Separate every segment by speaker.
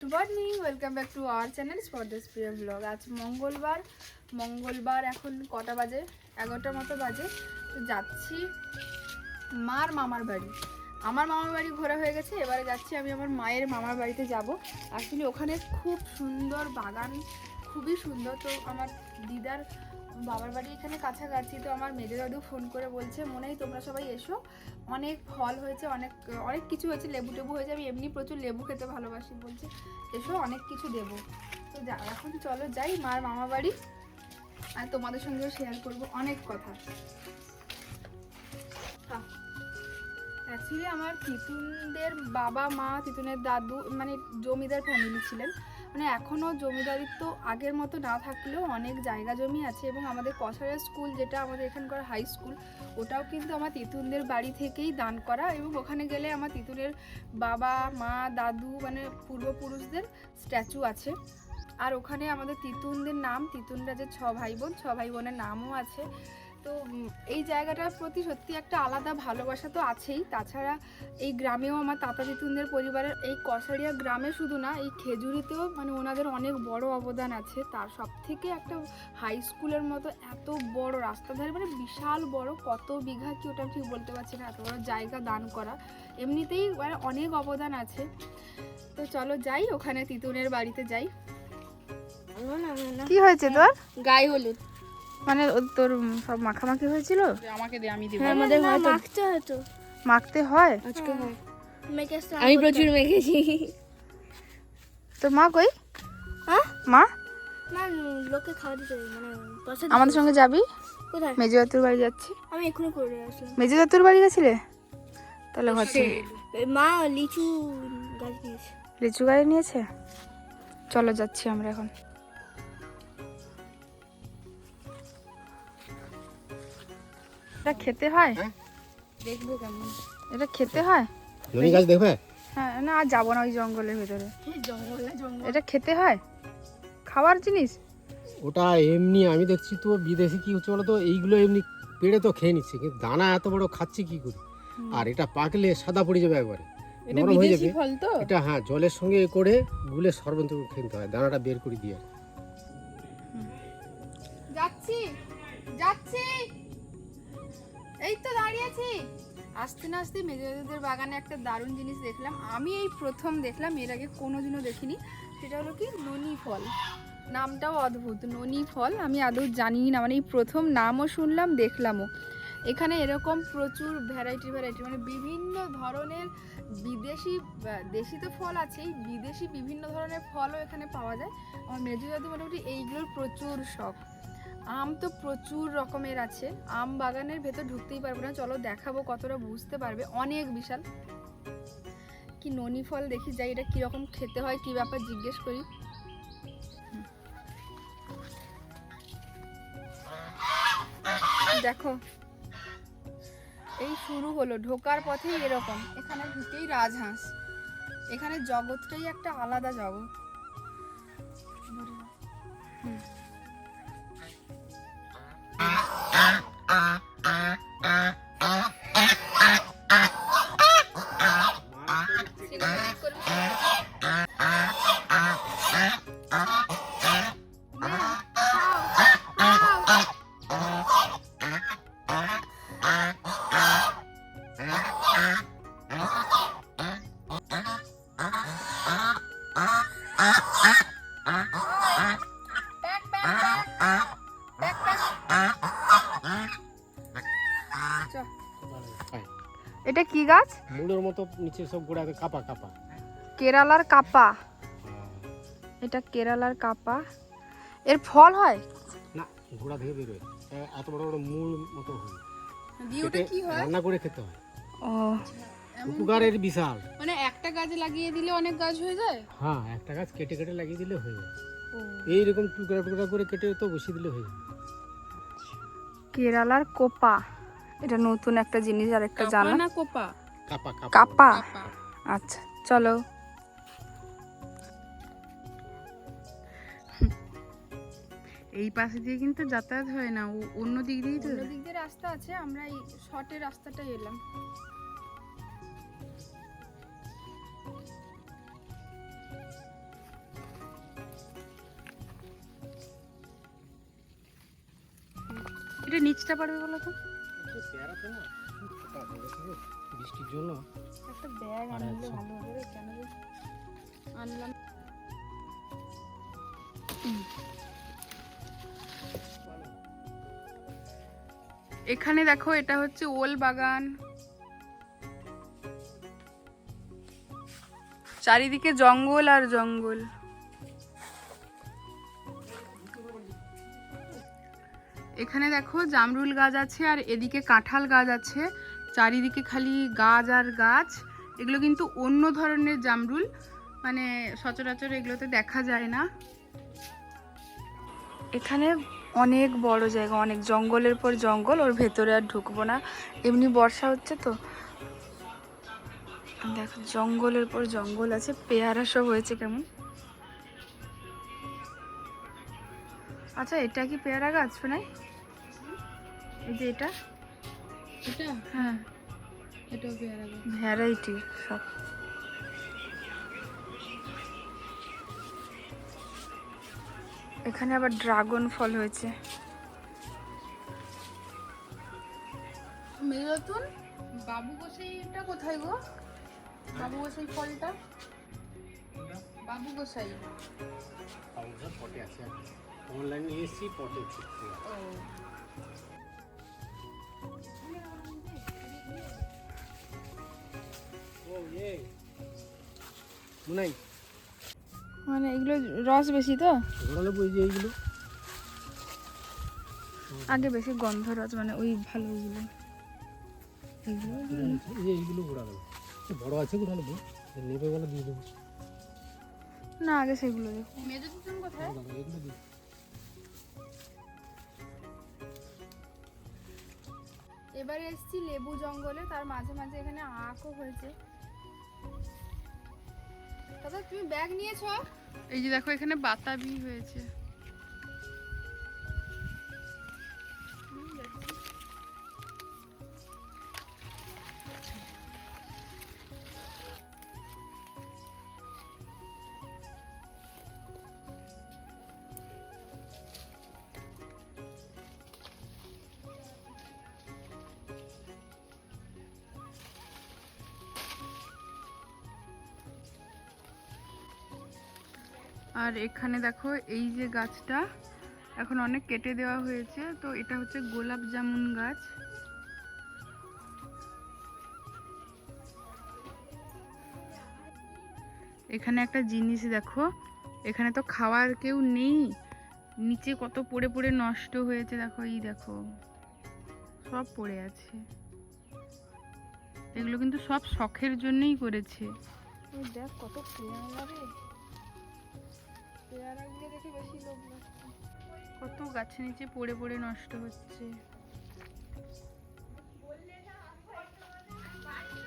Speaker 1: Good morning welcome back to our channel স্পর্দেশ প্রিয় blog আজ মঙ্গলবার মঙ্গলবার এখন কটা বাজে? এগারোটার মতো বাজে। তো যাচ্ছি মার মামার বাড়ি। আমার মামার বাড়ি ঘোরা হয়ে গেছে, এবারে যাচ্ছি আমি আমার মায়ের মামার বাড়িতে যাব। আসলে ওখানে খুব সুন্দর বাগান, খুবই সুন্দর। তো আমার দিদার বাবার বাড়ি এখানে কাছাকাছি, তো আমার মেজো দাদু ফোন করে বলছে, মনে হয় তোমরা সবাই এসো। অনেক ফল হয়েছে, অনেক অনেক কিছু হয়েছে, লেবু টেবু হয়েছে, আমি এমনি প্রচুর লেবু খেতে ভালোবাসি, বলছে, এসো, অনেক কিছু দেবো। তো যা, এখন চলো যাই মার মামা বাড়ি, আর তোমাদের সঙ্গেও শেয়ার করব অনেক কথা। অ্যাকচুয়ালি আমার তিতুনদের বাবা, মা তিতুনের দাদু মানে জমিদার ফ্যামিলি ছিলেন। মানে এখনও জমিদারিত্ব আগের মতো না থাকলেও অনেক জায়গা জমি আছে এবং আমাদের কসারা স্কুল যেটা আমাদের এখানকার হাই স্কুল ওটাও কিন্তু আমার তিতুনদের বাড়ি থেকেই দান করা এবং ওখানে গেলে আমার তিতুনের বাবা, মা, দাদু মানে পূর্বপুরুষদের স্ট্যাচু আছে। আর ওখানে আমাদের তিতুনদের নাম, তিতুনরা যে ছ ভাই বোন, ছ ভাই বোনের নামও আছে। তো এই জায়গাটার প্রতি সত্যি একটা আলাদা ভালোবাসা তো আছেই। তাছাড়া এই গ্রামেও আমার তাতা তিতুনদের পরিবারের এই কসারিয়া গ্রামে শুধু না এই খেজুরিতেও মানে ওনাদের অনেক বড় অবদান আছে। তার সব থেকে একটা হাই স্কুলের মতো এত বড় রাস্তা ধারে মানে বিশাল বড় কত বিঘা কি ওটা ঠিক বলতে পারছি না এত বড় জায়গা দান করা। এমনিতেই মানে অনেক অবদান আছে। তো চলো যাই ওখানে তিতুনের বাড়িতে যাই। কি হয়েছে তোর?
Speaker 2: গায়ে হলুদ।
Speaker 1: মানে তোর সব মাখামাখি হয়েছিল?
Speaker 2: আমাকে দে আমি দিব।
Speaker 3: হ্যাঁ আমাদের মাখতে হতো।
Speaker 1: মাখতে হয়?
Speaker 3: আজকে হয়।
Speaker 2: আমি প্রচুর মেখেছি।
Speaker 1: তো মা কই?
Speaker 3: হ্যাঁ?
Speaker 1: মা?
Speaker 3: না লোকে খাওয়া দিতে মানে
Speaker 1: আমাদের সঙ্গে যাবি?
Speaker 3: কোথায়?
Speaker 1: মেজো দাতুর বাড়ি যাচ্ছি।
Speaker 3: আমি এক্ষুনি করে আসলাম
Speaker 1: মেজো দাতুর বাড়ি গেছিলে? তাহলে
Speaker 3: এই মা লিচু গাছ দিয়েছে
Speaker 1: লিচু গাড়ি নিয়েছে? চলো যাচ্ছি আমরা এখন। এটা খেতে হয়?
Speaker 2: দেখব কেমন।
Speaker 1: এটা খেতে হয়?
Speaker 4: ননি গাছ দেখবে?
Speaker 1: হ্যাঁ না আর যাব না ওই জঙ্গলের ভেতরে।
Speaker 3: জঙ্গলে জঙ্গল?
Speaker 1: এটা খেতে হয়? খাওয়ার জিনিস?
Speaker 4: ওটা এমনি আমি দেখছি তো বিদেশি কি হচ্ছে বলো তো এইগুলো এমনি পেড়ে তো খেয়ে নিচ্ছে কিন্তু দানা এত বড় খাচ্ছি কি করে? আর এটা পাকলে সাদা পড়ে যাবে একবারে।
Speaker 2: এটা
Speaker 4: নরম হয়ে
Speaker 2: বিদেশি
Speaker 4: যাবে।
Speaker 2: ফল তো?
Speaker 4: এটা হ্যাঁ জলের সঙ্গে করে গুলে সর্বন্ত খেতে হয় দানাটা বের করে দিয়ে।
Speaker 1: যাচ্ছি যাচ্ছি। এই তো দাঁড়িয়েছি আস্তে না আস্তে মেজবাদের বাগানে একটা দারুণ জিনিস দেখলাম। আমি এই প্রথম দেখলাম, এর আগে কোনোদিনও দেখিনি। সেটা হলো কি? ননি ফল। নামটাও অদ্ভুত, ননি ফল। আমি আদৌ জানি না মানে এই প্রথম নামও শুনলাম, দেখলামও। এখানে এরকম প্রচুর ভ্যারাইটি ভ্যারাইটি মানে বিভিন্ন ধরনের বিদেশি দেশি তো ফল আছেই, বিদেশি বিভিন্ন ধরনের ফলও এখানে পাওয়া যায়। আমার মেজু দাদু মোটামুটি এইগুলোর প্রচুর শখ। আম তো প্রচুর রকমের আছে। আম বাগানের ভেতর ঢুকতেই পারব না। চলো দেখাবো কতটা বুঝতে পারবে। অনেক বিশাল। কি ননি ফল দেখি, যাই এটা কীরকম খেতে হয়, কি ব্যাপার জিজ্ঞেস করি। দেখো, এই শুরু হলো। ঢোকার পথেই এরকম। এখানে ঢুকেই রাজহাঁস। এখানে জগৎটাই একটা আলাদা জগৎ। এটা কি গাছ?
Speaker 4: মূলের মতো নিচে সব গোড়া কাপা কাপা।
Speaker 1: কেরালার কাপা। এটা কেরালার কাপা। এর ফল হয়?
Speaker 4: না গোড়া থেকে বেরোয় এ- এত বড় বড় মূল মতো হয়।
Speaker 1: ভিউটা কি হয়?
Speaker 4: রান্না করে খেতে হয়।
Speaker 1: ও।
Speaker 4: উপকারের বিশাল।
Speaker 1: মানে একটা গাছ লাগিয়ে দিলে অনেক গাছ হয়ে যায়?
Speaker 4: হ্যাঁ একটা গাছ কেটে কেটে লাগিয়ে দিলে হয়ে যায়।
Speaker 1: ও।
Speaker 4: এইরকম টুকরা টুকরা করে কেটে তো বসিয়ে দিলে হয়ে যায়।
Speaker 1: কেরালার কোপা। এটা নতুন একটা জিনিস আর একটা জানা।
Speaker 2: না কোপা?
Speaker 4: কাপা
Speaker 1: আচ্ছা চলো। এই পাশে দিয়ে কিন্তু যাতায়াত হয় না অন্য দিক দিয়ে তো অন্য দিক দিয়ে রাস্তা আছে আমরা এই শর্টের রাস্তাটা এলাম।
Speaker 2: এটা নিচটা পারবে বলো তো?
Speaker 4: বৃষ্টির জন্য
Speaker 1: এখানে দেখো এটা হচ্ছে ওল বাগান। চারিদিকে জঙ্গল আর জঙ্গল। এখানে দেখো জামরুল গাছ আছে আর এদিকে কাঁঠাল গাছ আছে। চারিদিকে খালি গাছ আর গাছ। এগুলো কিন্তু অন্য ধরনের জামরুল। মানে সচরাচর এগুলোতে দেখা যায় না। এখানে অনেক বড় জায়গা, অনেক জঙ্গলের পর জঙ্গল, ওর ভেতরে আর ঢুকবো না। এমনি বর্ষা হচ্ছে তো। দেখো, জঙ্গলের পর জঙ্গল আছে, পেয়ারা সব হয়েছে কেমন। আচ্ছা এটা কি পেয়ারা গাছ নাই এই যে এটা?
Speaker 2: এটা?
Speaker 1: হ্যাঁ।
Speaker 2: এটাও পেয়ারা গাছ।
Speaker 1: ভ্যারাইটি সব। এখানে আবার ড্রাগন ফল হয়েছে। মেরতুন বাবু গোসাইটা কোথায় গো? বাবু গোসাই ফলটা? বাবু গোসাই।
Speaker 4: পটে আছে। অনলাইনে এসছি পটে ও। মুনাই
Speaker 1: মানে এগুলো রস বেশি তো?
Speaker 4: ঘোরালো বই যে এইগুলো
Speaker 1: আগে বেশি গন্ধ রস মানে ওই ভালো ওইগুলো
Speaker 4: এইগুলো ঘোরালো বড় আছে ঘোরালো বই নেবে বলে দিয়ে দেবো।
Speaker 1: না আগে সেগুলো দেখো। মেজো দিতুন কোথায়?
Speaker 4: এগুলো দিই
Speaker 1: এবারে এসেছি লেবু জঙ্গলে তার মাঝে মাঝে এখানে আঁকও হয়েছে। দাদা তুমি ব্যাগ নিয়েছো? এই যে দেখো এখানে বাতাবি হয়েছে। আর এখানে দেখো এই যে গাছটা এখন অনেক কেটে দেওয়া হয়েছে। তো এটা হচ্ছে গোলাপ জামুন গাছ। এখানে একটা জিনিস দেখো, এখানে তো খাওয়ার কেউ নেই। নিচে কত পড়ে পড়ে নষ্ট হয়েছে, দেখো এই দেখো। সব পড়ে আছে। এগুলো কিন্তু সব শখের জন্যই করেছে।
Speaker 2: দেখ কত
Speaker 1: কত গাছের নিচে পড়ে পড়ে নষ্ট হচ্ছে।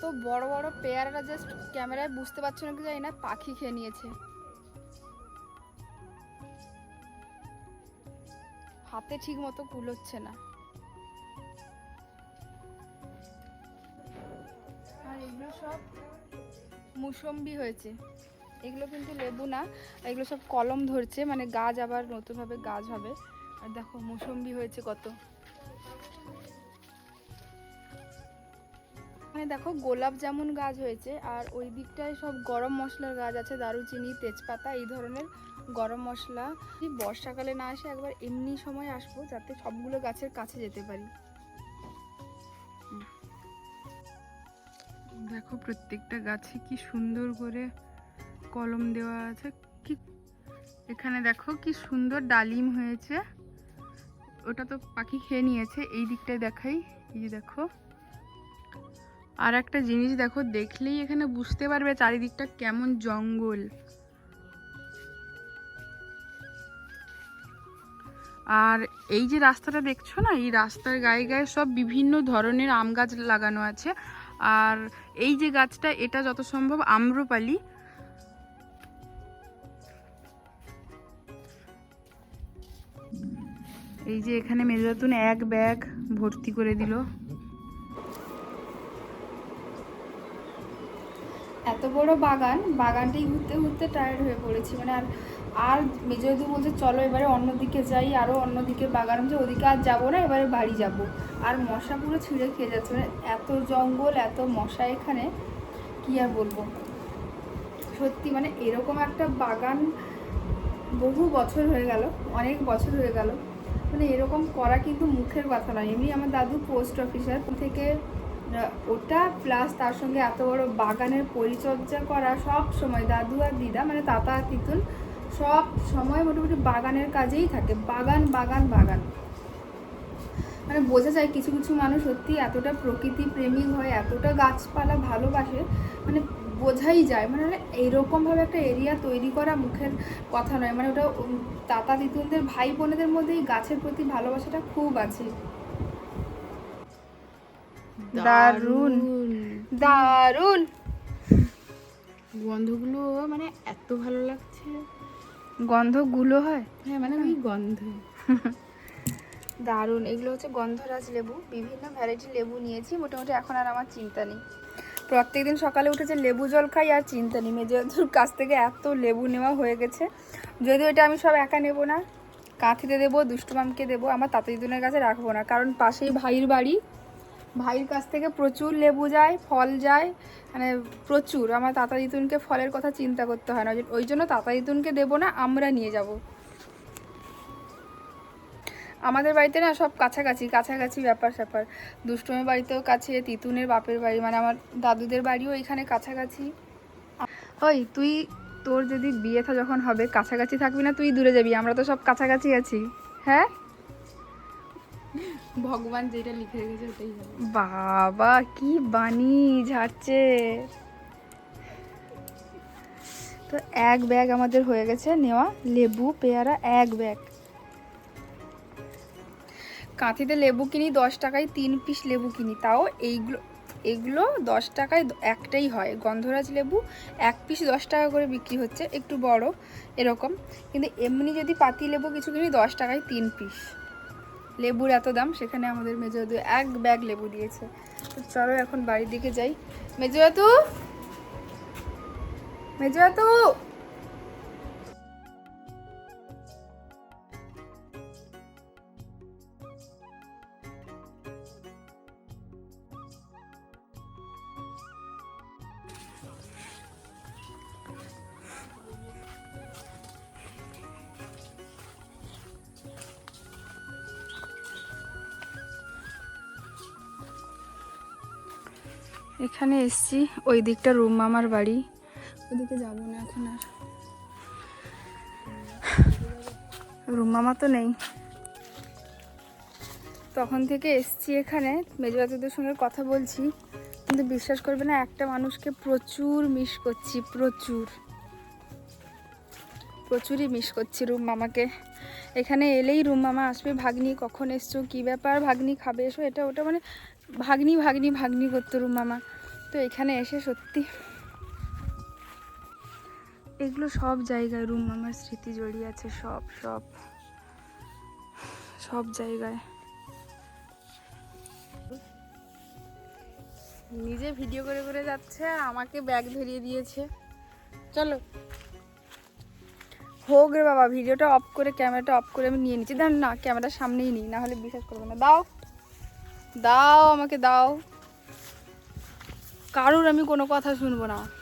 Speaker 1: তো বড় বড় পেয়ারাটা জাস্ট ক্যামেরায় বুঝতে পারছ না, কি জানি না, পাখি খেয়ে নিয়েছে। হাতে ঠিক মতো কুলোচ্ছে না। আর এগুলো সব মুসম্বি হয়েছে। এগুলো কিন্তু লেবু না, এগুলো সব কলম ধরছে মানে গাছ আবার নতুনভাবে গাছ হবে। আর দেখো, মুসম্বি হয়েছে কত। মানে দেখো, গোলাপ জামুন গাছ হয়েছে, আর ওই দিকটায় সব গরম মশলার গাছ আছে, দারুচিনি, তেজপাতা, এই ধরনের গরম মশলা। যদি বর্ষাকালে না আসে, একবার এমনি সময় আসব, যাতে সবগুলো গাছের কাছে যেতে পারি। দেখো, প্রত্যেকটা গাছে কি সুন্দর করে কলম দেওয়া আছে। কি, এখানে দেখো কি সুন্দর ডালিম হয়েছে। ওটা তো পাখি খেয়ে নিয়েছে, এই দিকটায় দেখাই। এই যে দেখো। আর একটা জিনিস দেখো, দেখলেই এখানে বুঝতে পারবে চারিদিকটা কেমন জঙ্গল। আর এই যে রাস্তাটা দেখছ না, এই রাস্তার গায়ে গায়ে সব বিভিন্ন ধরনের আম গাছ লাগানো আছে। আর এই যে গাছটা, এটা যত সম্ভব আম্রপালি। এই যে এখানে মেজাতুন এক ব্যাগ ভর্তি করে দিল। এত বড় বাগান, বাগানটাই ঘুরতে ঘুরতে টায়ার্ড হয়ে পড়েছি। মানে আর আর মেজদি বলছে, চলো এবারে অন্যদিকে যাই আরও অন্যদিকে বাগান আছে ওদিকে আর যাব না, এবারে বাড়ি যাব। আর মশা পুরো ছিঁড়ে খেয়ে যাচ্ছে। মানে এত জঙ্গল, এত মশা এখানে, কি আর বলব? সত্যি মানে এরকম একটা বাগান বহু বছর হয়ে গেল, অনেক বছর হয়ে গেল। মানে এরকম করা কিন্তু মুখের কথা নয়। এমনি আমার দাদু পোস্ট অফিসার থেকে ওটা প্লাস তার সঙ্গে এত বড় বাগানের পরিচর্যা করা সব সময়, দাদু আর দিদা মানে তাতা তিতুন সব সময় মোটামুটি বাগানের কাজেই থাকে। বাগান বাগান বাগান। মানে বোঝা যায় কিছু কিছু মানুষ সত্যি এতটা প্রকৃতি প্রেমিক হয়, এতটা গাছপালা ভালোবাসে মানে বোঝাই যায়। মানে এইরকমভাবে একটা এরিয়া তৈরি করা মুখের কথা নয়। মানে ওটা তাতা তিতুনদের ভাই বোনেদের মধ্যে এই গাছের প্রতি ভালোবাসাটা খুব আছে। দারুণ। দারুণ।
Speaker 2: গন্ধগুলো মানে এত ভালো লাগছে।
Speaker 1: গন্ধগুলো হয়?
Speaker 2: হ্যাঁ মানে ওই গন্ধ।
Speaker 1: দারুণ। এগুলো হচ্ছে গন্ধরাজ লেবু। বিভিন্ন ভ্যারাইটি লেবু নিয়েছি। মোটামুটি এখন আর আমার চিন্তা নেই। প্রত্যেকদিন সকালে উঠে যে লেবু জল খাই, আর চিন্তা নেই। মেজুর কাছ থেকে এত লেবু নেওয়া হয়ে গেছে। যদিও এটা আমি সব একা নেব না, কাঁথিতে দেবো দুষ্টুমামকে দেবো, আমার তাঁতিদুনের কাছে রাখব না। কারণ পাশেই ভাইয়ের বাড়ি। ভাইয়ের কাছ থেকে প্রচুর লেবু যায়, ফল যায় মানে প্রচুর। আমার তাতা দিতুনকে ফলের কথা চিন্তা করতে হয় না। ওই- জন্য তাতা দিতুনকে দেবো না, আমরা নিয়ে যাব। আমাদের বাড়িতে না সব কাছাকাছি কাছাকাছি ব্যাপার স্যাপার। দুষ্টমের বাড়িতেও কাছে তিতুনের বাপের বাড়ি মানে আমার দাদুদের বাড়িও এখানে কাছাকাছি। ওই তুই তোর যদি বিয়ে থা যখন হবে কাছাকাছি থাকবি না তুই দূরে যাবি আমরা তো সব কাছাকাছি আছি। হ্যাঁ?
Speaker 2: ভগবান যেটা লিখে রেখেছে ওটাই
Speaker 1: বাবা কি বানি ঝাড়ছে। তো এক ব্যাগ আমাদের হয়ে গেছে নেওয়া লেবু পেয়ারা এক ব্যাগ। কাঁথিতে লেবু কিনি, দশ টাকায় তিন পিস লেবু কিনি, তাও এইগুলো এগুলো দশ টাকায় একটাই হয়। গন্ধরাজ লেবু এক পিস দশ টাকা করে বিক্রি হচ্ছে, একটু বড়, এরকম। কিন্তু এমনি যদি পাতি লেবু কিছু কিনি, দশ টাকায় তিন পিস লেবুর এত দাম, সেখানে আমাদের মেজো দু এক ব্যাগ লেবু দিয়েছে। তো চলো এখন বাড়ির দিকে যাই। মেজো তু! এখানে এসছি ওই দিকটা রুম মামার বাড়ি। ওদিকে যাব না এখন আর। রুম মামা তো নেই। তখন থেকে এসছি এখানে মেজবাতিদের সঙ্গে কথা বলছি, কিন্তু বিশ্বাস করবে না, একটা মানুষকে প্রচুর মিস করছি, প্রচুর। প্রচুরই মিস করছি রুম মামাকে। এখানে এলেই রুম মামা আসবে, ভাগ্নি কখন এসছো, কী ব্যাপার, ভাগ্নি খাবে, এসো, এটা ওটা মানে ভাগ্নি ভাগ্নি ভাগ্নি করতো মামা। তো এখানে এসে সত্যি এগুলো সব জায়গায় রুম মামার স্মৃতি জড়িয়ে আছে, সব সব সব জায়গায়। নিজে ভিডিও করে করে যাচ্ছে, আমাকে ব্যাগ ধরিয়ে দিয়েছে। চলো। হোক রে বাবা, ভিডিওটা অফ করে ক্যামেরাটা অফ করে আমি নিয়ে নিচ্ছি। দাঁড় না ক্যামেরার সামনেই নিই, না হলে বিশ্বাস করব না। দাও। দাও আমাকে দাও। কারুর আমি কোনো কথা শুনব না।